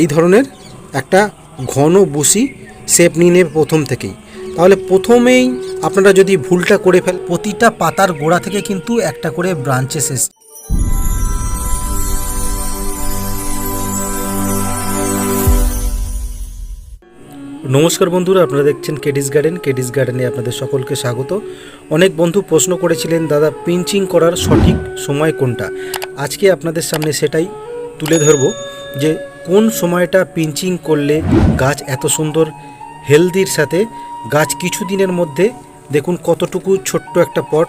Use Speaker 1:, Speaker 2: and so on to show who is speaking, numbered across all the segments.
Speaker 1: এই ধরনের একটা ঘন বসি শেপ নিয়ে নেবে প্রথম থেকেই তাহলে প্রথমেই আপনারা যদি ভুলটা করে ফেল প্রতিটা পাতার গোড়া থেকে কিন্তু একটা করে ব্রাঞ্চেস এসছে নমস্কার বন্ধুরা আপনারা দেখছেন কেডিস গার্ডেন কেডিস গার্ডেনে আপনাদের সকলকে স্বাগত অনেক বন্ধু প্রশ্ন করেছিলেন দাদা পিঞ্চিং করার সঠিক সময় কোনটা আজকে আপনাদের সামনে সেটাই তুলে ধরব যে কোন সময়টা পিঞ্চিং করলে গাছ এত সুন্দর হেলদির সাথে গাছ কিছুদিনের মধ্যে দেখুন কতটুকু ছোট্ট একটা পট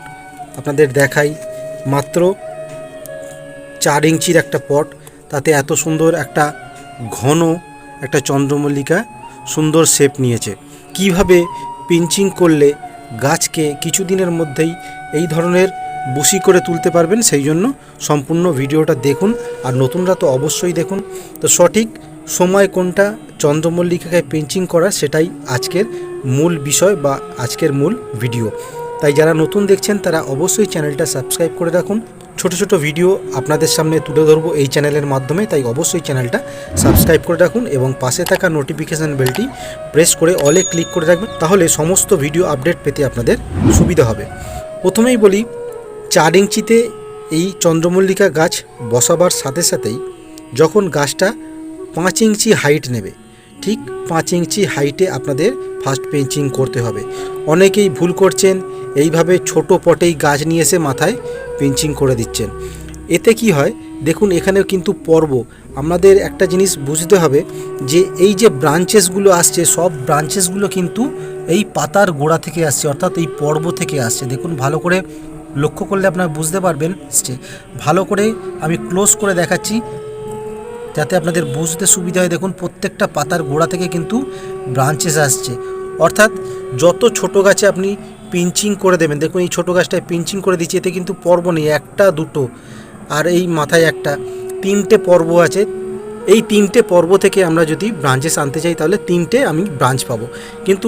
Speaker 1: আপনাদের দেখাই মাত্র চার ইঞ্চির একটা পট তাতে এত সুন্দর একটা ঘন একটা চন্দ্রমল্লিকা সুন্দর শেপ নিয়েছে কিভাবে পিঞ্চিং করলে গাছকে কিছুদিনের মধ্যেই এই ধরনের বসি করে তুলতে পারবেন সেই জন্য সম্পূর্ণ ভিডিওটা দেখুন আর নতুনরা তো অবশ্যই দেখুন তো সঠিক সময় কোনটা চন্দ্রমল্লিকাকে পেন্টিং করা সেটাই আজকের মূল বিষয় বা আজকের মূল ভিডিও তাই যারা নতুন দেখছেন তারা অবশ্যই চ্যানেলটা সাবস্ক্রাইব করে রাখুন ছোট ছোট ভিডিও আপনাদের সামনে তুলে ধরবো এই চ্যানেলের মাধ্যমে তাই অবশ্যই চ্যানেলটা সাবস্ক্রাইব করে রাখুন এবং পাশে থাকা নোটিফিকেশান বেলটি প্রেস করে অলে ক্লিক করে রাখবেন তাহলে সমস্ত ভিডিও আপডেট পেতে আপনাদের সুবিধা হবে প্রথমেই বলি চার ইঞ্চিতে এই চন্দ্রমল্লিকা গাছ বসাবার সাথে সাথেই যখন গাছটা পাঁচ ইঞ্চি হাইট নেবে ঠিক পাঁচ ইঞ্চি হাইটে আপনাদের ফার্স্ট পেঞ্চিং করতে হবে অনেকেই ভুল করছেন এইভাবে ছোট পটেই গাছ নিয়ে এসে মাথায় পেঞ্চিং করে দিচ্ছেন এতে কি হয় দেখুন এখানেও কিন্তু পর্ব আমাদের একটা জিনিস বুঝতে হবে যে এই যে ব্রাঞ্চেসগুলো আসছে সব ব্রাঞ্চেসগুলো কিন্তু এই পাতার গোড়া থেকে আসছে অর্থাৎ এই পর্ব থেকে আসছে দেখুন ভালো করে লক্ষ্য করলে আপনারা বুঝতে পারবেন ভালো করে আমি ক্লোজ করে দেখাচ্ছি যাতে আপনাদের বুঝতে সুবিধা হয় দেখুন প্রত্যেকটা পাতার গোড়া থেকে কিন্তু ব্রাঞ্চেস আসছে অর্থাৎ যত ছোট গাছে আপনি পিঞ্চিং করে দেবেন দেখুন এই ছোটো গাছটায় পিঞ্চিং করে দিচ্ছি এতে কিন্তু পর্ব নেই একটা দুটো আর এই মাথায় একটা তিনটে পর্ব আছে এই তিনটে পর্ব থেকে আমরা যদি ব্রাঞ্চেস আনতে চাই তাহলে তিনটে আমি ব্রাঞ্চ পাবো কিন্তু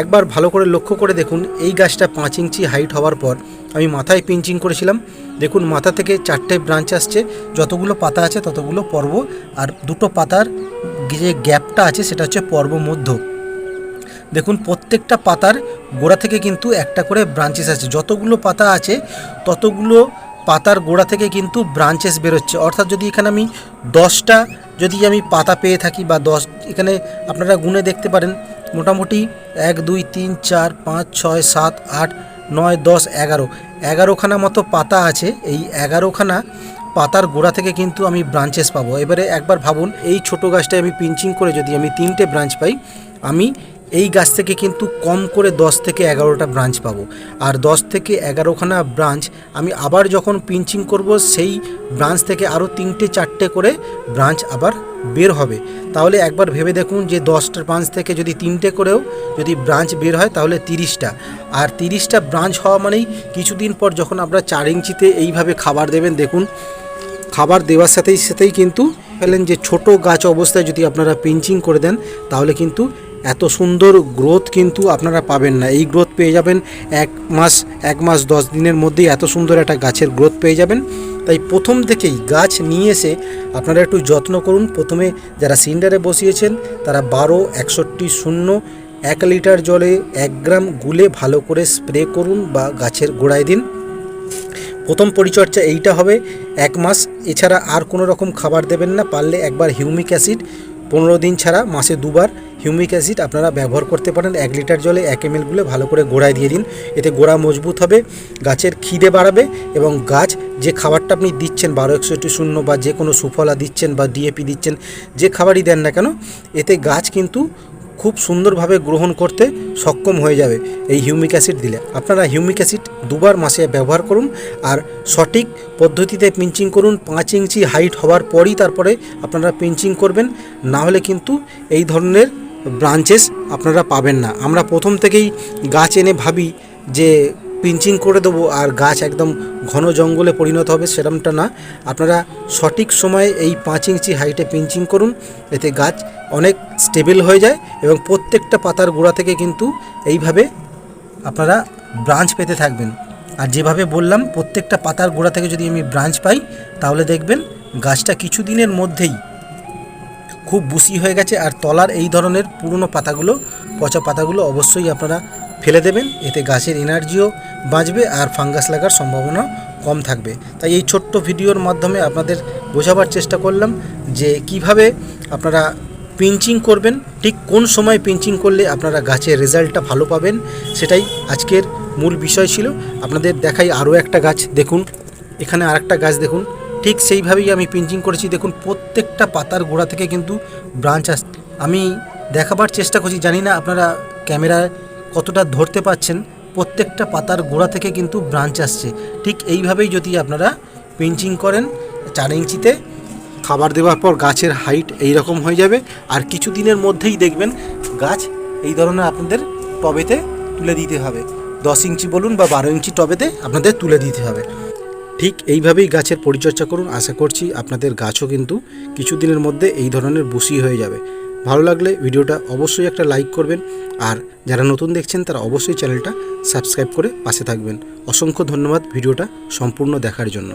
Speaker 1: একবার ভালো করে লক্ষ্য করে দেখুন এই গাছটা পাঁচ ইঞ্চি হাইট হওয়ার পর আমি মাথায় পিঞ্চিং করেছিলাম দেখুন মাথা থেকে চারটে ব্রাঞ্চ আসছে যতগুলো পাতা আছে ততগুলো পর্ব আর দুটো পাতার যে গ্যাপটা আছে সেটা হচ্ছে পর্ব মধ্য দেখুন প্রত্যেকটা পাতার গোড়া থেকে কিন্তু একটা করে ব্রাঞ্চেস আছে যতগুলো পাতা আছে ততগুলো পাতার গোড়া থেকে কিন্তু ব্রাঞ্চেস বেরোচ্ছে অর্থাৎ যদি এখানে আমি দশটা যদি আমি পাতা পেয়ে থাকি বা দশ এখানে আপনারা গুনে দেখতে পারেন মোটামুটি এক দুই তিন চার পাঁচ ছয় সাত আট নয় দশ এগারো এগারোখানা মতো পাতা আছে এই এগারোখানা পাতার গোড়া থেকে কিন্তু আমি ব্রাঞ্চেস পাবো এবারে একবার ভাবুন এই ছোট গাছটায় আমি পিঞ্চিং করে যদি আমি তিনটে ব্রাঞ্চ পাই আমি এই গাছ থেকে কিন্তু কম করে দশ থেকে এগারোটা ব্রাঞ্চ পাবো আর দশ থেকে এগারোখানা ব্রাঞ্চ আমি আবার যখন পিঞ্চিং করব সেই ব্রাঞ্চ থেকে আরও তিনটে চারটে করে ব্রাঞ্চ আবার বের হবে তাহলে একবার ভেবে দেখুন যে দশটা ব্রাঞ্চ থেকে যদি তিনটে করেও যদি ব্রাঞ্চ বের হয় তাহলে তিরিশটা আর তিরিশটা ব্রাঞ্চ হওয়া মানেই কিছুদিন পর যখন আপনারা চার ইঞ্চিতে এইভাবে খাবার দেবেন দেখুন খাবার দেওয়ার সাথেই সাথেই কিন্তু ফেলেন যে ছোট গাছ অবস্থায় যদি আপনারা পিঞ্চিং করে দেন তাহলে কিন্তু এত সুন্দর গ্রোথ কিন্তু আপনারা পাবেন না এই গ্রোথ পেয়ে যাবেন এক মাস এক মাস দশ দিনের মধ্যেই এত সুন্দর একটা গাছের গ্রোথ পেয়ে যাবেন তাই প্রথম থেকেই গাছ নিয়ে এসে আপনারা একটু যত্ন করুন প্রথমে যারা সিন্ডারে বসিয়েছেন তারা বারো একষট্টি শূন্য এক লিটার জলে এক গ্রাম গুলে ভালো করে স্প্রে করুন বা গাছের গোড়ায় দিন প্রথম পরিচর্যা এইটা হবে এক মাস এছাড়া আর কোনো রকম খাবার দেবেন না পারলে একবার হিউমিক অ্যাসিড পনেরো দিন ছাড়া মাসে দুবার হিউমিক অ্যাসিড আপনারা ব্যবহার করতে পারেন এক লিটার জলে এক এম গুলে ভালো করে গোড়ায় দিয়ে দিন এতে গোড়া মজবুত হবে গাছের খিদে বাড়াবে এবং গাছ যে খাবারটা আপনি দিচ্ছেন বারো একষট্টি শূন্য বা যে কোনো সুফলা দিচ্ছেন বা ডিএপি দিচ্ছেন যে খাবারই দেন না কেন এতে গাছ কিন্তু খুব সুন্দরভাবে গ্রহণ করতে সক্ষম হয়ে যাবে এই হিউমিক অ্যাসিড দিলে আপনারা হিউমিক অ্যাসিড দুবার মাসে ব্যবহার করুন আর সঠিক পদ্ধতিতে পিঞ্চিং করুন পাঁচ ইঞ্চি হাইট হওয়ার পরই তারপরে আপনারা পিঞ্চিং করবেন না হলে কিন্তু এই ধরনের ব্রাঞ্চেস আপনারা পাবেন না আমরা প্রথম থেকেই গাছ এনে ভাবি যে পিঞ্চিং করে দেবো আর গাছ একদম ঘন জঙ্গলে পরিণত হবে সেরমটা না আপনারা সঠিক সময়ে এই পাঁচ ইঞ্চি হাইটে পিঞ্চিং করুন এতে গাছ অনেক স্টেবল হয়ে যায় এবং প্রত্যেকটা পাতার গোড়া থেকে কিন্তু এইভাবে আপনারা ব্রাঞ্চ পেতে থাকবেন আর যেভাবে বললাম প্রত্যেকটা পাতার গোড়া থেকে যদি আমি ব্রাঞ্চ পাই তাহলে দেখবেন গাছটা কিছুদিনের মধ্যেই খুব বুসি হয়ে গেছে আর তলার এই ধরনের পুরনো পাতাগুলো পচা পাতাগুলো অবশ্যই আপনারা ফেলে দেবেন এতে গাছের এনার্জিও বাঁচবে আর ফাঙ্গাস লাগার সম্ভাবনা কম থাকবে তাই এই ছোট্ট ভিডিওর মাধ্যমে আপনাদের বোঝাবার চেষ্টা করলাম যে কিভাবে আপনারা পিঞ্চিং করবেন ঠিক কোন সময় পিঞ্চিং করলে আপনারা গাছের রেজাল্টটা ভালো পাবেন সেটাই আজকের মূল বিষয় ছিল আপনাদের দেখাই আরও একটা গাছ দেখুন এখানে আর একটা গাছ দেখুন ঠিক সেইভাবেই আমি পিঞ্চিং করেছি দেখুন প্রত্যেকটা পাতার গোড়া থেকে কিন্তু ব্রাঞ্চ আস আমি দেখাবার চেষ্টা করছি জানি না আপনারা ক্যামেরায় কতটা ধরতে পাচ্ছেন প্রত্যেকটা পাতার গোড়া থেকে কিন্তু ব্রাঞ্চ আসছে ঠিক এইভাবেই যদি আপনারা পিঞ্চিং করেন চার ইঞ্চিতে খাবার দেওয়ার পর গাছের হাইট এই রকম হয়ে যাবে আর কিছু দিনের মধ্যেই দেখবেন গাছ এই ধরনের আপনাদের টবেতে তুলে দিতে হবে দশ ইঞ্চি বলুন বা বারো ইঞ্চি টবেতে আপনাদের তুলে দিতে হবে ঠিক এইভাবেই গাছের পরিচর্যা করুন আশা করছি আপনাদের গাছও কিন্তু কিছু দিনের মধ্যে এই ধরনের বুসি হয়ে যাবে ভালো লাগলে ভিডিওটা অবশ্যই একটা লাইক করবেন আর যারা নতুন দেখছেন তারা অবশ্যই চ্যানেলটা সাবস্ক্রাইব করে পাশে থাকবেন অসংখ্য ধন্যবাদ ভিডিওটা সম্পূর্ণ দেখার জন্য